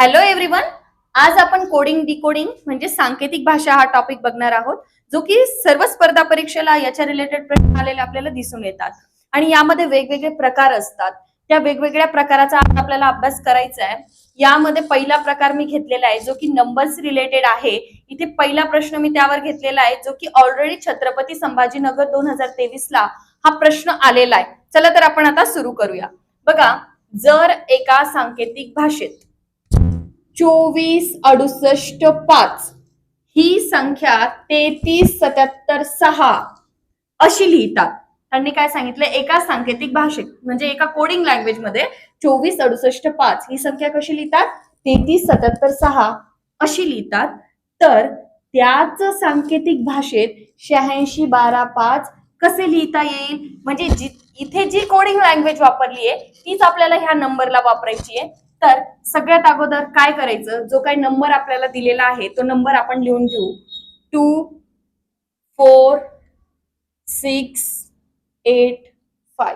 Hello everyone आज आपण coding decoding म्हणजे सांकेतिक भाषा हा टॉपिक बघणार आहोत जो की सर्व स्पर्धा परीक्षेला याच्या रिलेटेड प्रश्न आलेले आपल्याला दिसून येतात. आणि यामध्ये वेगवेगळे प्रकार असतात. त्या वेगवेगळ्या प्रकाराचा आज आपल्याला अभ्यास करायचा आहे. यामध्ये पहिला प्रकार मी घेतलेला आहे जो की नंबर्स रिलेटेड आहे. इथे पहिला प्रश्न मी त्यावर घेतलेला आहे जो की ऑलरेडी छत्रपती संभाजीनगर दोन हजार तेवीस ला हा प्रश्न आलेला आहे. चला तर आपण आता सुरू करूया. बघा जर एका सांकेतिक भाषेत चोवीस अडुसष्ट पाच. ही संख्या तेहतीस सत्याहत्तर सहा. अशी लिहितात. त्यांनी काय सांगितलं? एका सांकेतिक भाषेत म्हणजे एका कोडिंग लँग्वेजमध्ये चोवीस अडुसष्ट पाच ही संख्या कशी लिहितात? तेहतीस सत्याहत्तर सहा. अशी लिहितात. तर त्याच सांकेतिक भाषेत शहाऐंशी बारा पाच कसे लिहिता येईल? म्हणजे जी इथे जी कोडिंग लँग्वेज वापरली आहे तीच आपल्याला ह्या नंबरला वापरायची आहे तर सगळ्यात अगोदर काय करायचं? जो काही नंबर आपल्याला दिलेला आहे तो नंबर आपण लिहून घेऊ. Two four six eight five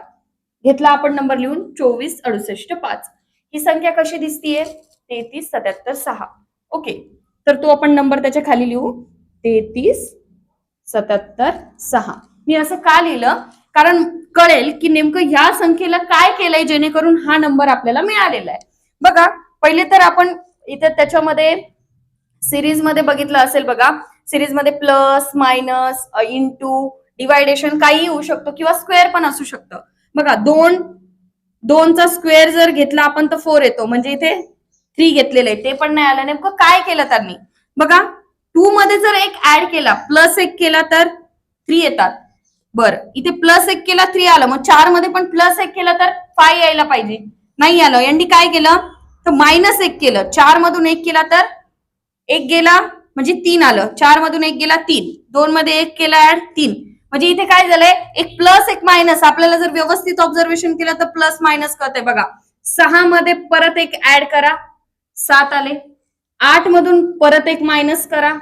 घेतला आपण नंबर लिहून चोवीस अडुसष्ट पाच. ही संख्या कशी दिसतीये? तेहतीस सत्याहत्तर सहा. ओके. तर तो आपण नंबर त्याच्याखाली लिहू. तेहतीस सत्याहत्तर सहा. मी असं का लिहिलं? कारण कळेल की नेमकं ह्या संख्येला काय केलंय जेणेकरून हा नंबर आपल्याला मिळालेला आहे. बघा पहिले तर आपण इथे त्याच्यामध्ये सिरीजमध्ये बघितलं असेल बघा. सिरीजमध्ये प्लस मायनस इंटू डिवायडेशन काही होऊ शकतो किंवा स्क्वेअर पण असू शकतं. बघा दोन दोनचा स्क्वेअर जर घेतला आपण तर फोर येतो. म्हणजे इथे थ्री घेतलेलं आहे. ते पण नाही आलं. नेमकं काय केलं त्यांनी? बघा टू मध्ये जर एक ऍड केला प्लस एक केला तर थ्री येतात. बरं इथे प्लस एक केला थ्री आलं. मग चारमध्ये पण प्लस एक केला तर फाय यायला पाहिजे. नाही आलं. यांनी काय केलं? तर मायनस एक केलं. चार मधून एक केला तर? एक गेला म्हणजे तीन आलं. चार मधून एक गेला तीन. दोन मध्ये एक केला ऍड तीन. म्हणजे इथे काय झालंय? एक प्लस एक मायनस आपल्याला जर व्यवस्थित ऑब्झर्वेशन केलं तर प्लस मायनस कळतंय बघा. सहा मध्ये परत एक ऍड करा. सात आले. आठ मधून परत एक मायनस करा.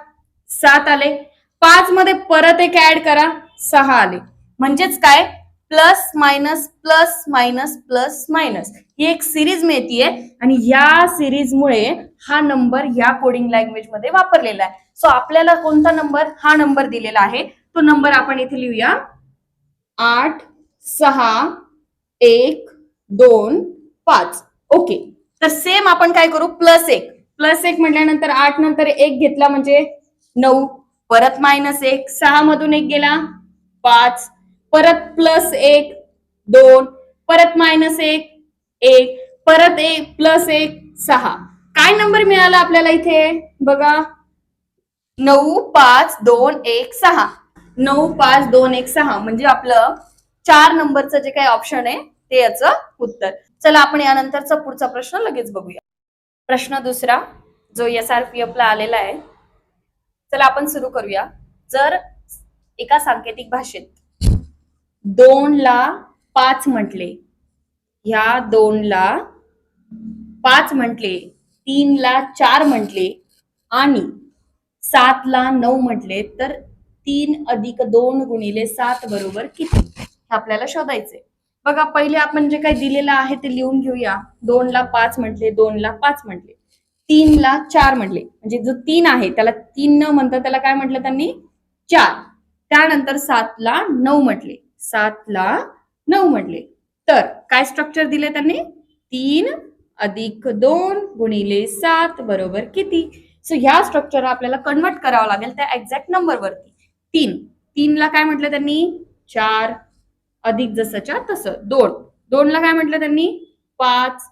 सात आले. पाच मध्ये परत एक ऍड करा. सहा आले. म्हणजेच काय? Plus minus plus minus plus minus. ही एक सिरीज मिळतीये आणि या सिरीजमुळे हा नंबर या कोडिंग लँग्वेजमध्ये वापरलेला आहे. सो आपल्याला कोणता नंबर? हा नंबर दिलेला आहे. तो नंबर आपण इथे लिहूया. आठ सहा एक दोन पाच. ओके तर सेम आपण काय करू? प्लस एक. प्लस एक म्हटल्यानंतर आठ नंतर एक घेतला म्हणजे नऊ. परत मायनस एक. सहा मधून एक गेला. पाच. परत प्लस एक दोन परत मायनस एक एक परत एक प्लस एक सहा. काय नंबर मिळाला आपल्याला इथे? बघा. नऊ पाच दोन एक सहा. नऊ पाच दोन एक सहा. म्हणजे आपलं चार नंबरचं जे काही ऑप्शन आहे ते याचं उत्तर. चला आपण यानंतरचा पुढचा प्रश्न लगेच बघूया. प्रश्न दुसरा जो एस आर पी एफ ला आलेला आहे. चला आपण सुरू करूया. जर एका सांकेतिक भाषेत दोनला पाच म्हटले. ह्या दोनला पाच म्हटले तीनला चार म्हटले आणि सात ला नऊ म्हटले तर तीन अधिक दोन गुणिले सात बरोबर किती? हे आपल्याला शोधायचे बघा पहिले आपण जे काही दिलेलं आहे ते लिहून घेऊया. दोनला पाच म्हटले दोनला पाच म्हटले तीनला चार म्हटले. म्हणजे जो तीन आहे त्याला तीन न म्हणतात त्याला काय म्हटलं त्यांनी? चार. त्यानंतर सात ला नऊ म्हटले. सातला नऊ म्हटले. तर काय स्ट्रक्चर दिले त्यांनी? तीन अधिक दोन गुणिले सात बरोबर किती? सो ह्या स्ट्रक्चर आपल्याला कन्वर्ट करावं लागेल त्या एक्झॅक्ट नंबरवरती तीन. तीनला काय म्हटलं त्यांनी? चार. अधिक जसंच्या तसं. दोन. दोनला काय म्हटलं त्यांनी? पाच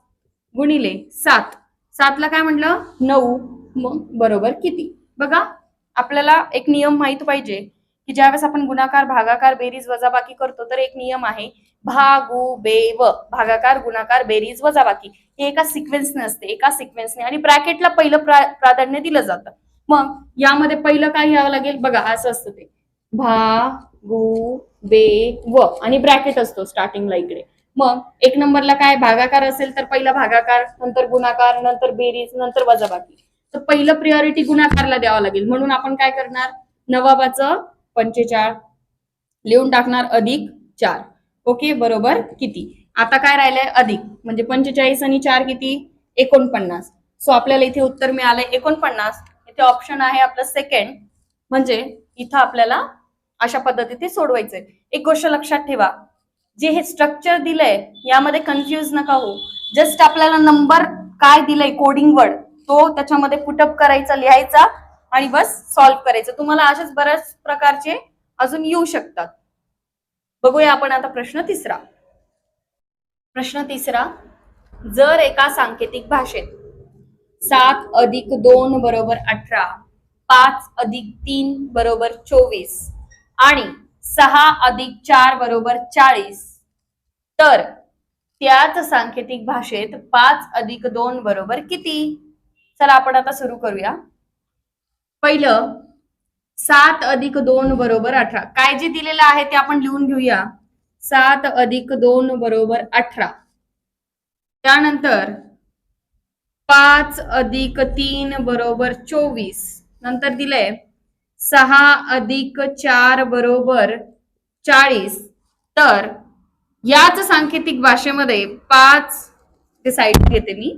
गुणिले सात. सातला काय म्हटलं? नऊ. मग बरोबर किती? बघा आपल्याला एक नियम माहीत पाहिजे. की ज्यावेळेस आपण गुणाकार भागाकार बेरीज वजाबाकी करतो तर एक नियम आहे भागू बे व. भागाकार गुणाकार बेरीज वजाबाकी. हे एका सिक्वेन्सने असते एका सिक्वेन्सने आणि ब्रॅकेटला पहिलं प्रा- प्राधान्य दिलं जातं. मग यामध्ये पहिलं काय घ्यावं लागेल? बघा असं असतं ते. भा गु बे व. आणि ब्रॅकेट असतो स्टार्टिंगला इकडे. मग एक नंबरला काय? भागाकार असेल तर पहिला भागाकार नंतर गुणाकार नंतर बेरीज नंतर वजाबाकी. तर पहिलं प्रियॉरिटी गुणाकारला द्यावं लागेल. म्हणून आपण काय करणार? नवाबाचं पंचेचाळ लिहून टाकणार अधिक चार. ओके बरोबर? किती? आता काय राहिलंय? अधिक. म्हणजे पंचेचाळीस आणि चार किती? एकोणपन्नास. सो आपल्याला इथे उत्तर मिळालंय एकोणपन्नास. इथे ऑप्शन आहे आपलं सेकंड म्हणजे इथं आपल्याला अशा पद्धतीने सोडवायचंय. एक गोष्ट लक्षात ठेवा. जे हे स्ट्रक्चर दिलंय यामध्ये कन्फ्युज नका हो जस्ट आपल्याला नंबर काय दिलंय कोडिंग वर्ड तो त्याच्यामध्ये पुटअप करायचा लिहायचा. आणि बस सॉल्व्ह करायचं. तुम्हाला असेच बऱ्याच प्रकारचे अजून येऊ शकतात. बघूया आपण आता प्रश्न तिसरा. प्रश्न तिसरा जर एका सांकेतिक भाषेत सात अधिक दोन बरोबर अठरा पाच अधिक तीन बरोबर चोवीस आणि सहा अधिक चार बरोबर चाळीस तर त्याच सांकेतिक भाषेत पाच अधिक दोन बरोबर किती? चला आपण आता सुरू करूया. पहिलं सात अधिक दोन बरोबर अठरा. काय जे दिलेलं आहे ते आपण लिहून घेऊया. सात अधिक दोन बरोबर अठरा. त्यानंतर पाच अधिक तीन बरोबर चोवीस. नंतर दिलंय सहा अधिक चार बरोबर चाळीस. तर याच सांकेतिक भाषेमध्ये पाच ते साईड घेते मी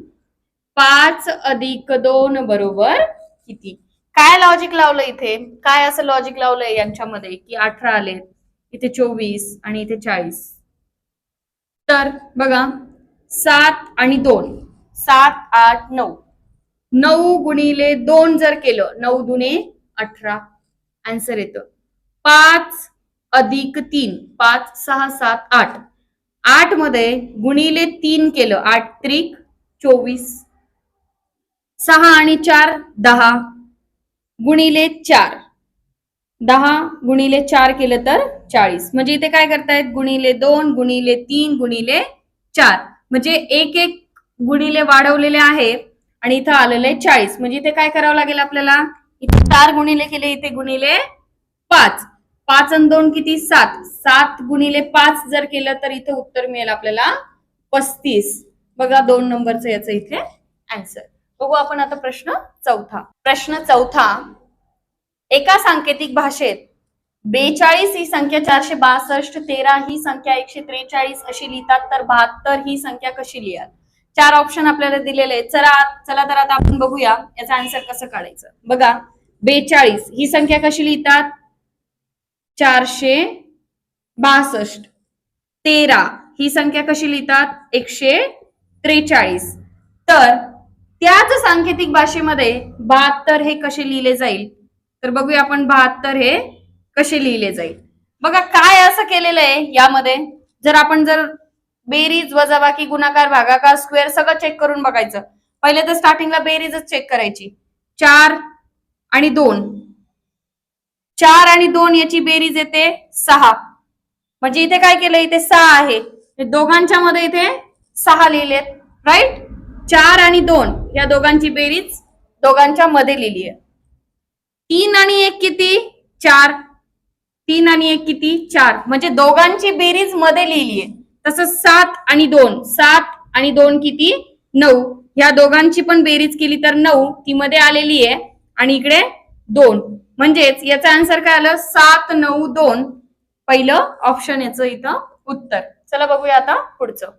पाच अधिक दोन बरोबर किती? काय लॉजिक लावलं इथे? काय असं लॉजिक लावलंय यांच्यामध्ये की अठरा आले इथे चोवीस आणि इथे चाळीस? तर बघा सात आणि दोन. सात आठ नऊ. नऊ गुणिले दोन जर केलं नऊ दुने अठरा. आन्सर येतं. पाच अधिक तीन. पाच सहा सात आठ. आठमध्ये गुणिले तीन केलं आठ त्रिक चोवीस. सहा आणि चार दहा. गुणिले चार. दहा गुणिले चार केलं तर चाळीस. म्हणजे इथे काय करतायत? गुणिले दोन गुणिले तीन गुणिले चार. म्हणजे एक एक गुणिले वाढवलेले आहे आणि इथं आलेले आहे चाळीस. म्हणजे इथे काय करावं लागेल आपल्याला? इथे चार गुणिले केले इथे गुणिले पाच. पाच आणि दोन किती? सात. सात गुणिले पाच जर केलं तर इथे उत्तर मिळेल आपल्याला पस्तीस. बघा दोन नंबरचं याचं इथे आन्सर बघू आपण आता प्रश्न चौथा. प्रश्न चौथा. एका सांकेतिक भाषेत बेचाळीस ही संख्या चारशे बासष्ट तेरा ही संख्या एकशे त्रेचाळीस अशी लिहितात तर बहात्तर ही संख्या कशी लिहाल? चार ऑप्शन आपल्याला दिलेले आहेत. चला चला तर आता आपण बघूया याचा आन्सर कसं काढायचं. बघा बेचाळीस ही संख्या कशी लिहितात? चारशे बासष्ट तेरा ही संख्या कशी लिहितात? एकशे त्रेचाळीस. तर त्याच सांकेतिक भाषेमध्ये बहात्तर हे कसे लिहिले जाईल? तर बघूया आपण बहात्तर हे कसे लिहिले जाईल. बघा काय असं केलेलं आहे यामध्ये? जर आपण जर बेरीज वजाबाकी गुणाकार भागाकार स्क्वेअर सगळं चेक करून बघायचं. पहिले तर स्टार्टिंगला बेरीजच चेक करायची. चार आणि दोन. चार आणि दोन याची बेरीज येते सहा. म्हणजे इथे काय केलं? इथे सहा आहे. हे दोघांच्या मध्ये इथे सहा लिहिलेत. राईट चार आणि दोन. या दोघांची बेरीज दोघांच्या मध्ये लिहिली आहे. तीन आणि एक किती? चार. तीन आणि एक किती? चार. म्हणजे दोघांची बेरीजमध्ये लिहिली आहे. तसं सात आणि दोन. सात आणि दोन किती? नऊ. ह्या दोघांची पण बेरीज केली तर नऊ. ती मध्ये आलेली आहे. आणि इकडे दोन. म्हणजेच याचा आन्सर काय आलं? सात नऊ दोन. पहिलं ऑप्शन याचं इथं उत्तर. चला बघूया आता पुढचं.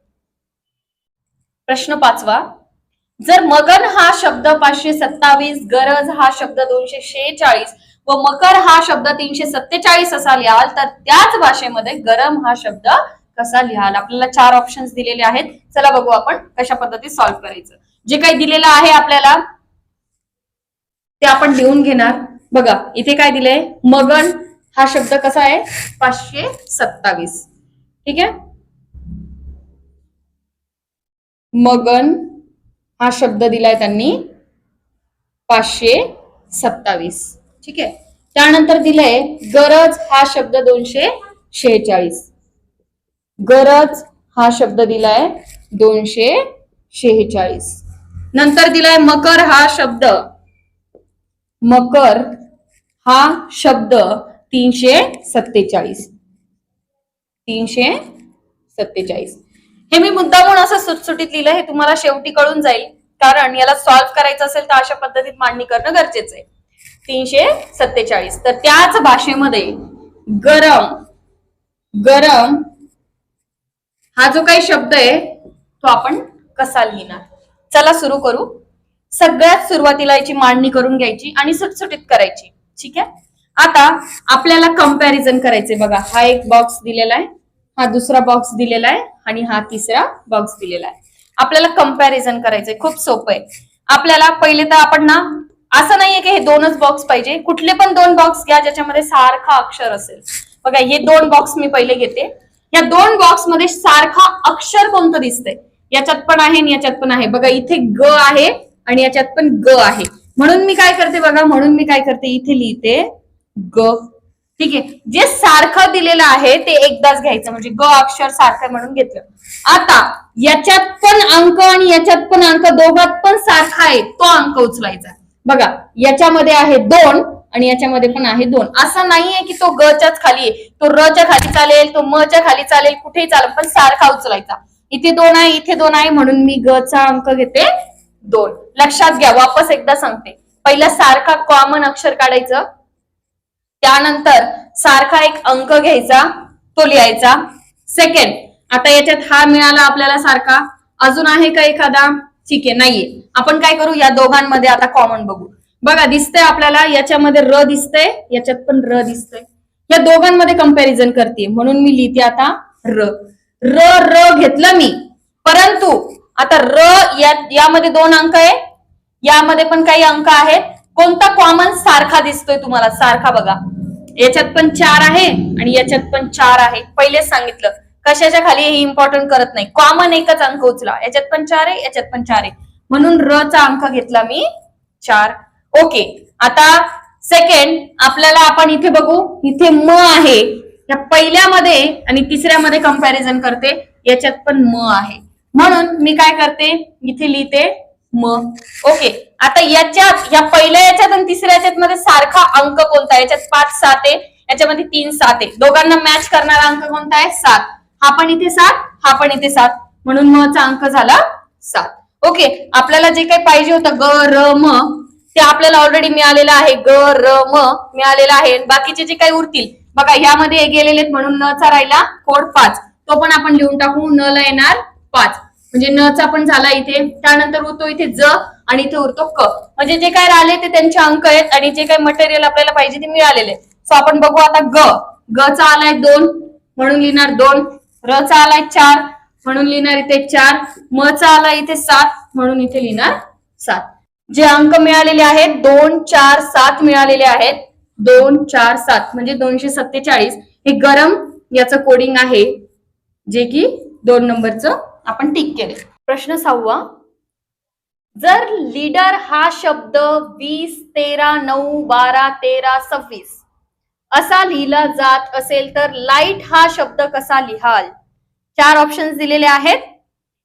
प्रश्न पाचवा. जर मगन हा शब्द पाचशे सत्तावीस गरज हा शब्द दोनशे शेहेचाळीस व मकर हा शब्द तीनशे सत्तेचाळीस असा लिहाल तर त्याच भाषेमध्ये गरम हा शब्द कसा लिहाल? आपल्याला चार ऑप्शन्स दिलेले आहेत. चला बघू आपण कशा पद्धतीत सॉल्व्ह करायचं. जे काही दिलेलं आहे आपल्याला ते आपण लिहून घेणार. बघा इथे काय दिलंय? मगन हा शब्द कसा आहे? पाचशे सत्तावीस. ठीक आहे? मगन हा शब्द दिलाय त्यांनी पाचशे सत्तावीस. ठीक आहे? त्यानंतर दिलंय गरज हा शब्द दोनशे शेहेचाळीस. गरज हा शब्द दिलाय दोनशे शेहेचाळीस. नंतर दिलाय मकर हा शब्द. मकर हा शब्द तीनशे सत्तेचाळीस. तीनशे सत्तेचाळीस. हे मी मुद्दामून असं सुटसुटीत लिहिलं हे तुम्हाला शेवटी कळून जाईल. कारण याला सॉल्व्ह करायचं असेल तर अशा पद्धतीत मांडणी करणं गरजेचं आहे. तीनशे सत्तेचाळीस. तर त्याच भाषेमध्ये गरम गरम हा जो काही शब्द आहे तो आपण कसा लिहिणार? चला सुरू करू. सगळ्यात सुरुवातीला याची मांडणी करून घ्यायची आणि सुटसुटीत करायची. ठीक आहे? आता आपल्याला कंपॅरिझन करायचे बघा. हा एक बॉक्स दिलेला आहे. हा दुसरा बॉक्स दिलेला आहे. आणि हा तिसरा बॉक्स दिलेला आहे. आपल्याला कंपॅरिझन करायचंय. खूप सोपं आहे. आपल्याला पहिले तर आपण ना असं नाहीये की हे दोनच बॉक्स पाहिजे. कुठले पण दोन बॉक्स घ्या ज्याच्यामध्ये सारखा अक्षर असेल. बघा हे दोन बॉक्स मी पहिले घेते. या दोन बॉक्समध्ये सारखा अक्षर कोणतं दिसतंय? याच्यात पण आहे आणि याच्यात पण आहे. बघा इथे ग आहे आणि याच्यात पण ग आहे. म्हणून मी काय करते बघा म्हणून मी काय करते? इथे लिहिते ग. ठीक आहे. जे सारखं दिलेलं आहे ते एकदाच घ्यायचं. म्हणजे ग अक्षर सारखं म्हणून घेतलं. आता याच्यात पण अंक आणि याच्यात पण अंक दोघात पण सारखा आहे तो अंक उचलायचा बघा याच्यामध्ये आहे दोन आणि याच्यामध्ये पण आहे दोन. असं नाहीये की तो गच्याच खाली आहे. तो रच्या खाली चालेल तो मच्या खाली चालेल कुठेही चालेल पण सारखा उचलायचा. इथे दोन आहे इथे दोन आहे म्हणून मी ग चा अंक घेते दोन. लक्षात घ्या वापस एकदा सांगते. पहिला सारखा कॉमन अक्षर काढायचं. त्यानंतर सारखा एक अंक घ्यायचा तो लिहायचा. सेकंड आता याच्यात हा मिळाला आपल्याला सारखा. अजून आहे का एखादा? ठीक आहे नाहीये. आपण काय करू? या दोघांमध्ये आता कॉमन बघू. बघा दिसतंय आपल्याला याच्यामध्ये र दिसतंय याच्यात पण र दिसतंय. या दोघांमध्ये कंपॅरिझन करते म्हणून मी लिहिते आता र. र र घेतलं मी. परंतु आता र यामध्ये दोन अंक आहे. यामध्ये पण काही अंक आहेत. कोणता कॉमन सारखा दिसतोय तुम्हाला? सारखा बघा. याच्यात पण चार आहे आणि याच्यात पण चार आहे. पहिलेच सांगितलं. कशाच्या खाली हे इम्पॉर्टंट करत नाही. कॉमन एकच अंक उचला. याच्यात पण चार आहे याच्यात पण चार आहे. म्हणून र चा अंक घेतला मी चार. ओके आता सेकंड आपल्याला आपण इथे बघू. इथे म आहे. या पहिल्यामध्ये आणि तिसऱ्यामध्ये कंपॅरिझन करते. याच्यात पण म आहे. म्हणून मी काय करते? इथे लिहिते. मग? ओके. आता याच्यात या पहिल्या याच्यात आणि तिसऱ्या याच्यात मध्ये सारखा अंक कोणता याच्यात पाच सात आहे. याच्यामध्ये तीन सात आहे. दोघांना मॅच करणारा अंक कोणता आहे? सात. हा पण इथे सात हा पण इथे सात. म्हणून मचा चा अंक झाला सात. ओके. आपल्याला जे काही पाहिजे होतं ग र म ते आपल्याला ऑलरेडी मिळालेलं आहे. ग र म मिळालेलं आहे. बाकीचे जे काही उरतील बघा ह्यामध्ये गेलेले आहेत म्हणून न चा राहिला कोड पाच. तो पण आपण लिहून टाकू न ला येणार पाच. म्हणजे न चा पण झाला इथे. त्यानंतर उरतो इथे ज आणि इथे उरतो क. म्हणजे जे काय राहिले ते त्यांचे अंक आहेत आणि जे काही मटेरियल आपल्याला पाहिजे ते मिळालेले सो आपण बघू आता ग. ग चा आलाय दोन म्हणून लिहिणार दोन. र चा आलाय चार म्हणून लिहिणार इथे चार. म चा आलाय इथे सात म्हणून इथे लिहिणार सात. जे अंक मिळालेले आहेत दोन चार सात मिळालेले आहेत. दोन चार सात म्हणजे दोनशे सत्तेचाळीस. हे गरम याचं कोडिंग आहे. जे की दोन नंबरचं आपण टिक केले. प्रश्न सहावा. जर लीडर हा शब्द वीस तेरा नऊ बारा तेरा सव्वीस असा लिहिला जात असेल तर लाइट हा शब्द कसा लिहाल? चार ऑप्शन्स दिलेले आहेत.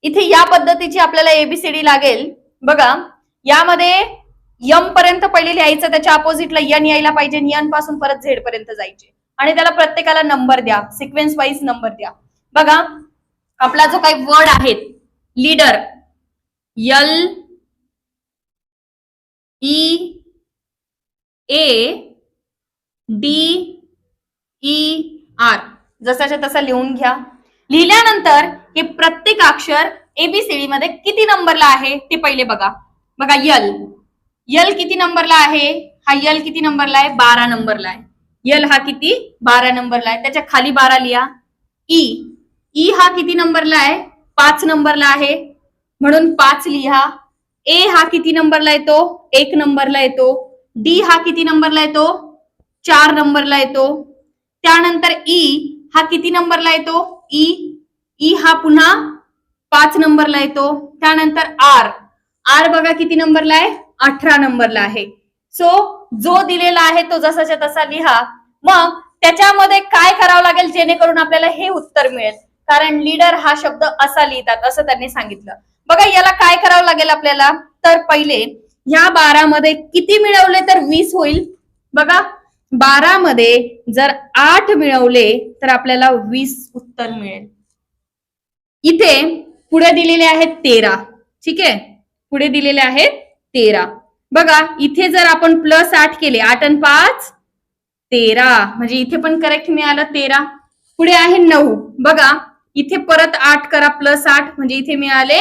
इथे या पद्धतीची आपल्याला एबीसीडी लागेल. बघा यामध्ये यम पर्यंत पहिले लिहायचं त्याच्या अपोजिटला यन यायला पाहिजे यनपासून परत झेड पर्यंत जायचे. आणि त्याला प्रत्येकाला नंबर द्या. सिक्वेन्स वाईज नंबर द्या. बघा आपला जो काही वर्ड आहेत leader L E A D E R जसाच्या तसा लिहून घ्या. लिहिल्यानंतर हे प्रत्येक अक्षर एबीसीडी मध्ये किती नंबरला आहे ते पहिले बघा. बघा यल यल किती नंबरला आहे? हा यल किती नंबरला आहे? बारा नंबरला आहे. यल हा किती? बारा नंबरला आहे. त्याच्याखाली बारा लिहा. ई ई हा किती नंबरला आहे? पाच नंबरला आहे. म्हणून पाच लिहा. ए हा किती नंबरला येतो? एक नंबरला येतो. डी हा किती नंबरला येतो? चार नंबरला येतो. त्यानंतर ई हा किती नंबरला येतो? ई. ई हा पुन्हा पाच नंबरला येतो. त्यानंतर आर. आर बघा किती नंबरला आहे? अठरा नंबरला आहे. सो जो दिलेला आहे तो जसाच्या तसा लिहा. मग त्याच्यामध्ये काय करावं लागेल? जेणेकरून आपल्याला हे उत्तर मिळेल. कारण लीडर हा शब्द असा लिहितात असं त्यांनी सांगितलं. बघा याला काय करावं लागेल आपल्याला? तर पहिले ह्या बारामध्ये किती मिळवले तर वीस होईल? बघा बारामध्ये जर आठ मिळवले तर आपल्याला वीस उत्तर मिळेल. इथे पुढे दिलेले आहेत तेरा. ठीक आहे? पुढे दिलेले आहेत तेरा. बघा इथे जर आपण प्लस आठ केले आठ आणि पाच तेरा. म्हणजे इथे पण करेक्ट मिळालं तेरा. पुढे आहे नऊ. बघा इथे परत आठ करा प्लस आठ म्हणजे इथे मिळाले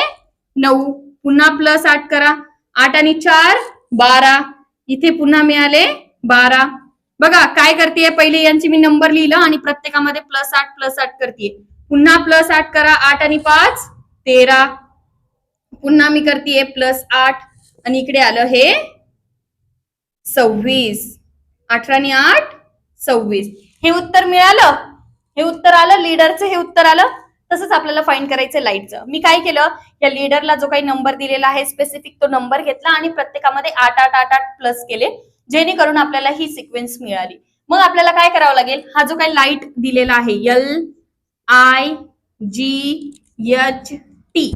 नऊ. पुन्हा प्लस आठ करा. आठ आणि चार बारा. इथे पुन्हा मिळाले बारा. बघा काय करते पहिले यांची मी नंबर लिहिलं आणि प्रत्येकामध्ये प्लस आठ प्लस आठ करते पुन्हा प्लस आठ करा. आठ आणि पाच तेरा. पुन्हा मी करते प्लस आठ. आणि इकडे आलं हे सव्वीस. अठरा आणि आठ सव्वीस. हे उत्तर मिळालं? हे उत्तर आलं लीडरचं हे उत्तर आलं तसंच आपल्याला फाईंड करायचं लाईटचं मी काय केलं या लीडरला जो काही नंबर दिलेला आहे स्पेसिफिक तो नंबर घेतला आणि प्रत्येकामध्ये आठ आठ आठ आठ प्लस केले जेणेकरून आपल्याला ही सिक्वेन्स मिळाली. मग आपल्याला काय करावं लागेल? हा जो काही लाइट दिलेला आहे L I G H T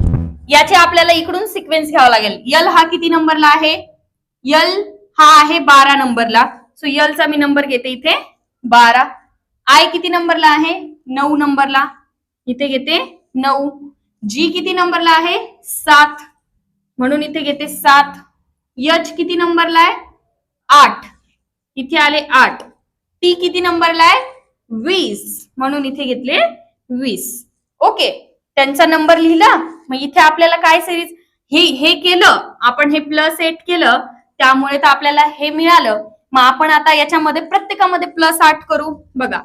याचे आपल्याला इकडून सिक्वेन्स घ्यावा लागेल. यल हा किती नंबरला आहे? यल हा आहे बारा नंबरला सो यलचा मी नंबर घेते इथे बारा. आय किती नंबरला आहे? नऊ नंबरला. इथे घेते नऊ. जी किती नंबरला आहे? सात. म्हणून इथे घेते सात. यच किती नंबरला आहे? आठ. इथे आले आठ. टी किती नंबरला आहे? वीस. म्हणून इथे घेतले वीस. ओके. त्यांचा नंबर लिहिला. मग इथे आपल्याला काय सिरीज हे हे केलं. आपण हे प्लस एट केलं. त्यामुळे तर आपल्याला हे मिळालं. मग आपण आता याच्यामध्ये प्रत्येकामध्ये प्लस आठ करू. बघा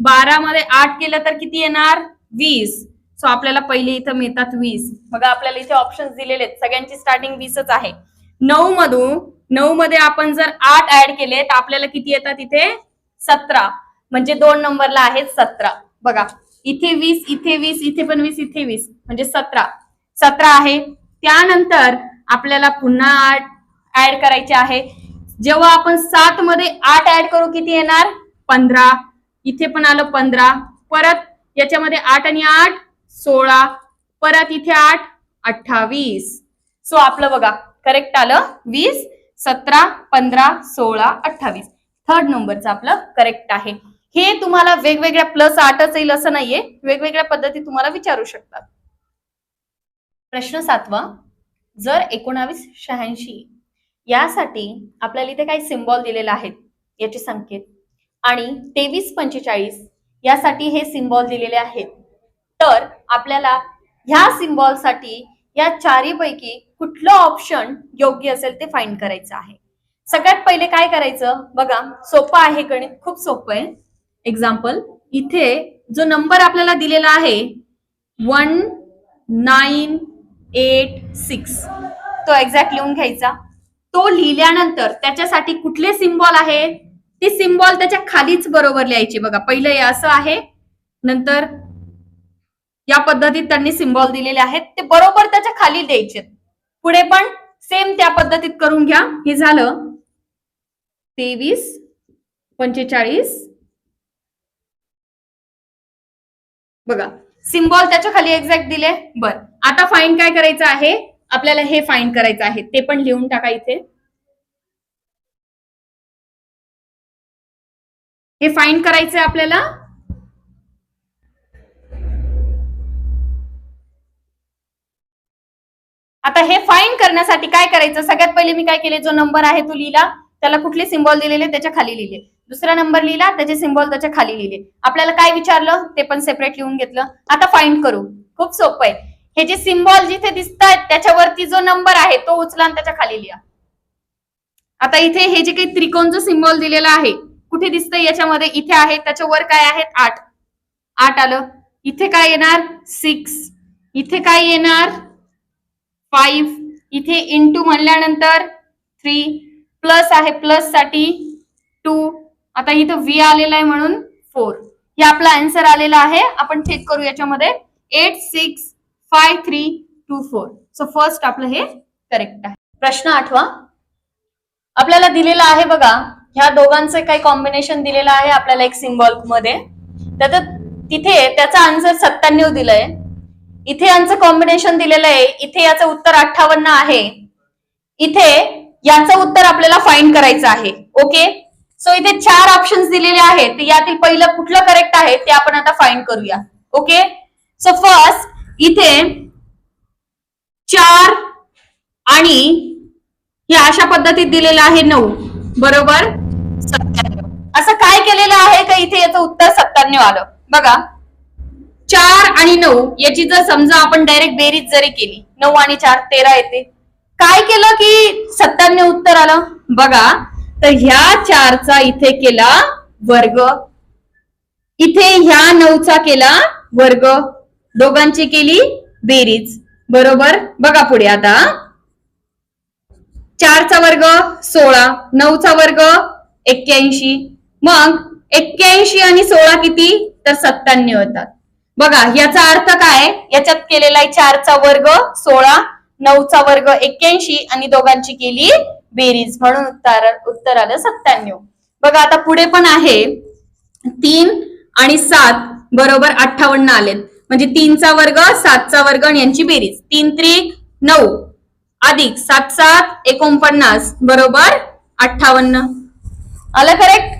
बारा मध्ये आठ केलं तर किती येणार? वीस. सो आपल्याला पहिले इथं मिळतात वीस. बघा आपल्याला इथे ऑप्शन दिलेले आहेत. सगळ्यांची स्टार्टिंग वीसच आहे. नऊ मधून नऊ मध्ये आपण जर आठ ऍड केले तर आपल्याला किती येतात इथे? सतरा. म्हणजे दोन नंबरला आहेत सतरा. बघा इथे वीस इथे वीस इथे पण वीस इथे वीस. म्हणजे सतरा. सतरा आहे. त्यानंतर आपल्याला पुन्हा आठ ऍड करायचे आहे. जेव्हा आपण सात मध्ये आठ ऍड करू किती येणार? पंधरा. इथे पण आलं पंधरा. परत याच्यामध्ये आठ आणि आठ सोळा. परत इथे आठ अठ्ठावीस. सो आपलं बघा करेक्ट आलं? वीस सतरा पंधरा सोळा अठ्ठावीस. थर्ड नंबरचं आपलं करेक्ट आहे. हे तुम्हाला वेगवेगळ्या प्लस आठच येईल असं नाहीये. वेगवेगळ्या पद्धती तुम्हाला विचारू शकतात. प्रश्न सातवा. जर एकोणावीस शहाऐंशी यासाठी आपल्याला इथे काही सिम्बॉल दिलेले आहेत याचे संकेत. आणि तेवीस पंचेचाळीस यासाठी हे सिम्बॉल दिलेले आहेत. तर आपल्याला ह्या सिम्बॉलसाठी या चारीपैकी कुठलं ऑप्शन योग्य असेल ते फाईंड करायचं आहे. सगळ्यात पहिले काय करायचं? बघा सोपं आहे गणित खूप सोपं आहे. एक्झाम्पल इथे जो नंबर आपल्याला दिलेला आहे वन नाईन एट सिक्स तो एक्झॅक्ट लिहून घ्यायचा. तो लिहिल्यानंतर त्याच्यासाठी कुठले सिम्बॉल आहे? ते सिम्बॉल त्याच्या खालीच बरोबर लिहायचे बघा. पहिलं हे असं आहे नंतर या पद्धतीत त्यांनी सिम्बॉल दिलेले आहेत. ते बरोबर त्याच्याखाली द्यायचे पुढे पण सेम त्या पद्धतीत करून घ्या. हे झालं तेवीस पंचेचाळीस. बघा सिम्बॉल त्याच्याखाली एक्झॅक्ट दिले. बर आता फाईन काय करायचं आहे? आपल्याला हे फाईन करायचं आहे ते पण लिहून टाका इथे. हे फाईन करायचं आपल्याला. आता हे फाईन करण्यासाठी काय करायचं? सगळ्यात पहिले मी काय केले? जो नंबर आहे तो लिहिला. त्याला कुठले सिम्बॉल दिलेले? त्याच्याखाली लिहिले. दुसरा नंबर लिहिला त्याचे सिम्बॉल त्याच्याखाली लिहिले. आपल्याला काय विचारलं? ते पण सेपरेट लिहून घेतलं. आता फाईंड करू. खूप सोपं आहे. हे जे सिम्बॉल जिथे दिसत आहेत त्याच्यावरती जो नंबर आहे तो उचला आणि त्याच्याखाली लिहा. आता इथे हे जे काही त्रिकोणचं सिम्बॉल दिलेलं आहे कुठे दिसतंय याच्यामध्ये? इथे आहे त्याच्यावर काय आहेत? आठ. आठ आलं. इथे काय येणार? सिक्स इथे काय येणार? फाईव्ह इथे इंटू म्हणल्यानंतर थ्री प्लस आहे प्लससाठी टू आता इथं व्ही आलेला आहे म्हणून फोर हे आपला आन्सर आलेला आहे. आपण चेक करू याच्यामध्ये. Eight six five three two four so first आपलं हे करेक्ट आहे. प्रश्न आठवा. आपल्याला दिलेला आहे बघा ह्या दोघांचं काही कॉम्बिनेशन दिलेलं आहे आपल्याला एक सिम्बॉलमध्ये. त्यात तिथे त्याचा आन्सर सत्त्याण्णव दिलंय. इथे यांचं कॉम्बिनेशन दिलेलं आहे इथे याचं उत्तर अठ्ठावन्न आहे. इथे याचं उत्तर आपल्याला फाइंड करायचं आहे ओके सो इथे चार ऑप्शन्स दिलेले आहेत यातील पहिलं कुठलं करेक्ट आहे ते आपण आता फाइंड करूया ओके सो फर्स्ट इथे चार आणि हे अशा पद्धतीत दिलेलं आहे नऊ. बरोबर? सत्त्याण्णव. असं काय केलेलं आहे का इथे याचं उत्तर सत्त्याण्णव आलं? बघा. चार आणि नऊ याची जर समजा आपण डायरेक्ट बेरीज जरी केली नऊ आणि चार तेरा येते. काय केलं की सत्त्याण्णव उत्तर आलं? बघा. तर ह्या चारचा इथे केला वर्ग. इथे ह्या नऊचा केला वर्ग. दोघांची केली बेरीज. बरोबर? बघा पुढे आता. चारचा वर्ग सोळा. नऊचा वर्ग एक्क्याऐंशी. मग एक्क्याऐंशी आणि सोळा किती? तर सत्त्याण्णव होतात बघा याचा अर्थ काय? याच्यात केलेला आहे चारचा वर्ग सोळा. नऊचा वर्ग एक्क्याऐंशी. आणि दोघांची केली बेरीज. म्हणून उत्तर उत्तर आलं सत्त्याण्णव. बघा आता पुढे पण आहे. तीन आणि सात. बरोबर? अठ्ठावन्न आलेत. म्हणजे तीनचा वर्ग सातचा वर्ग आणि यांची बेरीज. तीन त्रिक नऊ. अधिक सात सात एकोणपन्नास. बरोबर? अठ्ठावन्न. आलं करेक्ट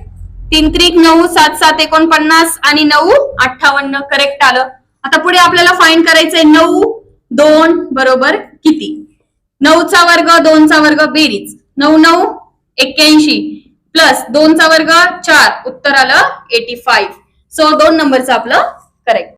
तीन त्रिक नऊ सात सात एकोणपन्नास आणि नऊ अठ्ठावन्न. करेक्ट आलं. आता पुढे आपल्याला फाईन करायचंय नऊ दोन बरोबर किती? नऊचा वर्ग दोनचा वर्ग बेरीज. नऊ नऊ एक्क्याऐंशी. प्लस दोनचा वर्ग चार. उत्तर आलं एटी फाईव्ह सो दोन नंबरचं आपलं करेक्ट